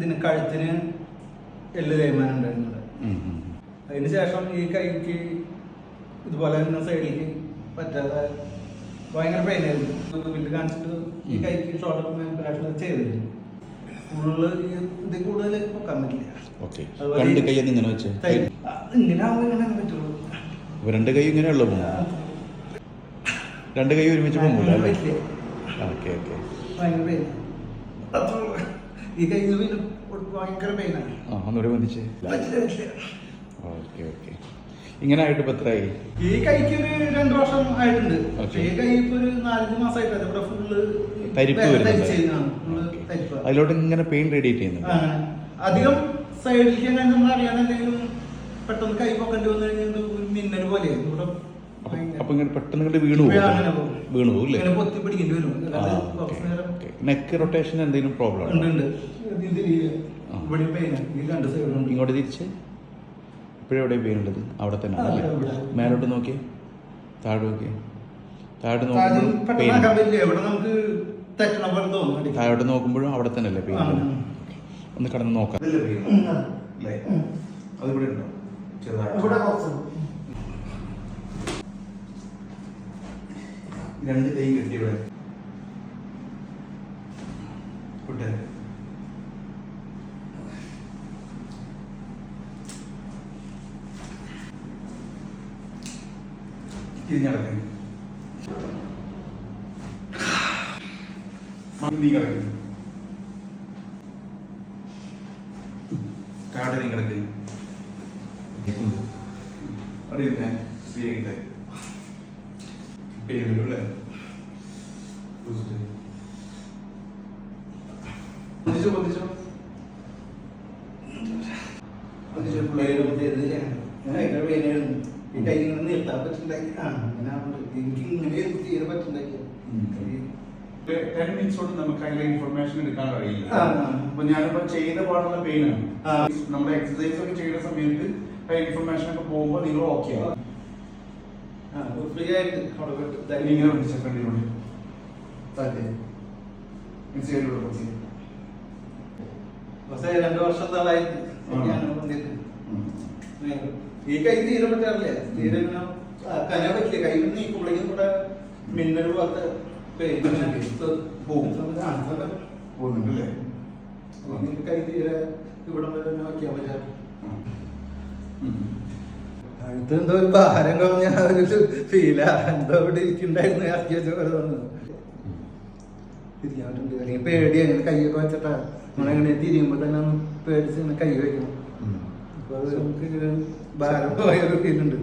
ഇതിന് കഴുത്തിന് എല്ല് തേയ്മാനം ഉണ്ടായിരുന്നത്. ഉം, ഉം. അതിന് ശേഷം ഈ കൈക്ക് ഇതുപോലെ തന്നെ സൈഡിലേക്ക് പറ്റാതെ ഭയങ്കര പെയിൻ ആയിരുന്നു. വീട്ടിൽ കാണിച്ചിട്ട് ഈ കൈക്ക് ഷോൾഡർ മാനിപ്പുലേഷൻ ചെയ്തിരുന്നു. ഫുള്ള് കൂടുതൽ നോക്കാൻ പറ്റില്ല. ഓക്കെ രണ്ട് കൈ ഇങ്ങനെ വെച്ച്? ഇങ്ങനെ ആവുമ്പോൾ ഇങ്ങനെ പറ്റുള്ളൂ. രണ്ട് കൈ ഇങ്ങനെയുള്ള രണ്ട് കൈ ഒരുമിച്ച് പോകുമ്പോൾ ഓക്കെ ഓക്കെ ഭയങ്കര പെയിൻ ഈ കൈക്ക് പിന്നെ ഭയങ്കര പെയിനാണ് ആ ഒന്നുകൂടെ ബന്ധിച്ച് പറ്റില്ല പറ്റില്ല. Okay okay. ഇങ്ങനെ ആയിട്ട് ഇപ്പൊ എത്രയായി? ഈ കൈക്ക് ഒരു രണ്ടു വർഷം ആയിട്ടുണ്ട്. ഈ കൈ ഇപ്പൊ ഒരു നാലഞ്ച് മാസമായിട്ട് ഇവിടെ ഫുള്ള് തരിപ്പ് വരുന്നുണ്ട്. തരിപ്പ്. അതിലോട്ട് ഇങ്ങനെ പെയിൻ റേഡിയേറ്റ് ചെയ്യുന്നുണ്ട്. അധികം സൈഡിലേക്ക് അങ്ങനെ നമ്മൾ അറിയാൻ എന്തെങ്കിലും പെട്ടെന്ന് കൈ പൊക്കേണ്ടി വന്നു കഴിഞ്ഞാൽ മിന്നൽ പോലെ ഇവിടെ അപ്പൊ ഇങ്ങനെ പെട്ടെന്ന് ഇങ്ങോട്ട് വീണു പോകും വീണു പോകും അല്ലേ നെക്ക് റൊട്ടേഷൻ എന്തെങ്കിലും പ്രോബ്ലം ഇങ്ങോട്ട് തിരിച്ച്? ഇപ്പോഴെവിടെ പെയിൻ ഉള്ളത്? അവിടെ തന്നെ അല്ലേ. മേലോട്ട് നോക്കി താഴെ നോക്കി താഴോട്ട് നോക്കുമ്പോൾ പെയിൻ. താഴോട്ട് നോക്കുമ്പോഴും അവിടെ തന്നെ അല്ലേ പെയിൻ ഒന്ന് കടന്ന് നോക്കാം. അത് ഇവിടെ അതിവിടെ ഉണ്ടോ? ഇവിടെ രണ്ട് കൈ കെട്ടി ഇവിടെ. കൂട്ടെ. തിരിഞ്ഞടക്കുന്നു നീ കിടക്കുന്നു കാട് നീ കിടക്കുന്നു സ്ത്രീയായിട്ട് പേരും അല്ലേ പൊതിച്ചോ പൊതിച്ചോ പിള്ളേര് ഇങ്ങനെ നിർത്താൻ. ആ, അങ്ങനെ ആവുന്നുണ്ട്. എനിക്ക് ഇങ്ങനെ തീരെ പറ്റുന്നുണ്ടായി. ടെൻ മിനിറ്റ്സ് കൊണ്ട് നമുക്ക് അതിലെ ഇൻഫർമേഷൻ എടുക്കാൻ കഴിയില്ല. അപ്പൊ ഞാനിപ്പോ ചെയ്ത പാടുള്ള പെയിൻ ആണ്. നമ്മുടെ എക്സസൈസ് ഒക്കെ ചെയ്യുന്ന സമയത്ത് ഇൻഫർമേഷൻ ഒക്കെ പോകുമ്പോൾ നിങ്ങൾ ഓക്കെ ആവും. ആ, ഒരു ഫ്രീ ആയിട്ട് അവിടെ വിട്ട്. ഇങ്ങനെ പിടിച്ച ഫ്രണ്ടിലൂടെ താഴെ. ഇൻസൈഡിലൂടെ കുറച്ച് പക്ഷേ രണ്ട് വർഷത്തോളായി ഈ കൈ തീരെ പറ്റാറില്ല? തീരെ ഇങ്ങനെ ആക്കാനേ പറ്റില്ല. കൈ നീക്കുമ്പോഴേക്കും ഇവിടെ മിന്നൽ പോലത്തെ പോകുന്നുണ്ടല്ലേ കൈ തീരെ ഇവിടെ വരെ തന്നെ വയ്ക്കാൻ പറ്റാറ് ഇതെന്തോ ഒരു ഭാരം കുറഞ്ഞ ഒരു ഫീലാ എന്തോ ഇവിടെ ഇരിക്കണ്ടായിരുന്നു ഇറക്കി വെച്ച പോലെ തോന്നുന്നു. തിരിക്കാൻ പറ്റുന്നുണ്ട് അല്ലെങ്കിൽ പേടി അങ്ങനെ കൈയൊക്കെ വെച്ചിട്ടാ. നമ്മളെങ്ങനെ തിരിയുമ്പോ തന്നെ ഒന്ന് പേടിച്ച് ഇങ്ങനെ കൈ വയ്ക്കണം അപ്പൊ അത് നമുക്ക് ഭാരം പോയ ഒരു ഫീലുണ്ട്